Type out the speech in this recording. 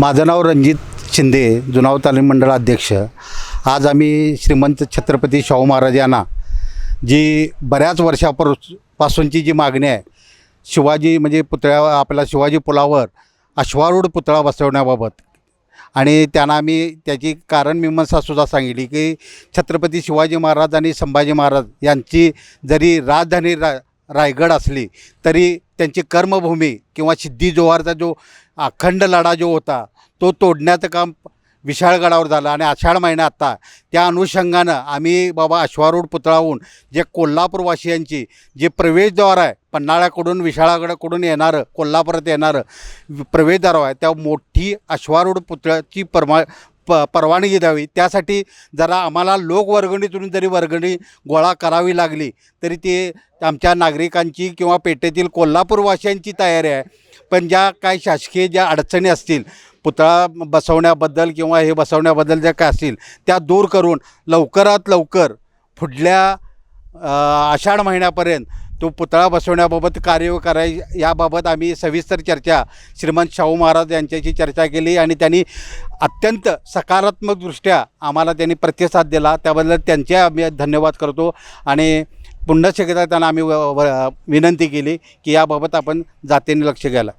माझं नाव रणजित शिंदे जुनाव तालीम मंडळ अध्यक्ष. आज आम्ही श्रीमंत छत्रपती शाहू महाराज यांना जी बऱ्याच वर्षापासूनची जी मागणी आहे शिवाजी म्हणजे पुतळ्या आपल्या शिवाजी पुलावर अश्वारूढ पुतळा बसवण्याबाबत. आणि त्यांना आम्ही त्याची कारण मीमांसासुद्धा सांगितली की छत्रपती शिवाजी महाराज आणि संभाजी महाराज यांची जरी राजधानी रा रायगड असली तरी त्यांची कर्मभूमी किंवा सिद्धी जोहारचा जो अखंड लढा जो होता तो तोडण्याचं काम विशाळगडावर झालं. आणि आषाढ महिना आत्ता त्या अनुषंगानं आम्ही बाबा अश्वारूढ पुतळाहून जे कोल्हापूरवासियांची जे प्रवेशद्वार आहे पन्हाळ्याकडून विशाळागडाकडून येणारं कोल्हापुरात येणारं प्रवेशद्वार आहे त्या मोठी अश्वारूढ पुतळ्याची परमा प परवानगी द्यावी. त्यासाठी जरा आम्हाला लोकवर्गणीतून जरी वर्गणी गोळा करावी लागली तरी ते आमच्या नागरिकांची किंवा पेठेतील कोल्हापूरवासियांची तयारी आहे. पण ज्या काही शासकीय ज्या अडचणी असतील पुतळा बसवण्याबद्दल किंवा हे बसवण्याबद्दल ज्या काय असतील त्या दूर करून लवकरात लवकर पुढल्या आषाढ महिन्यापर्यंत तो पुतळा बसवण्याबाबत कार्य कराय याबाबत आम्ही सविस्तर चर्चा श्रीमंत शाहू महाराज यांच्याशी चर्चा केली आणि त्यांनी अत्यंत सकारात्मकदृष्ट्या आम्हाला त्यांनी प्रतिसाद दिला. त्याबद्दल त्यांचे आम्ही धन्यवाद करतो आणि पुन्हा शकता त्यांना आम्ही व- विनंती केली की याबाबत आपण जातीने लक्ष घ्यायला.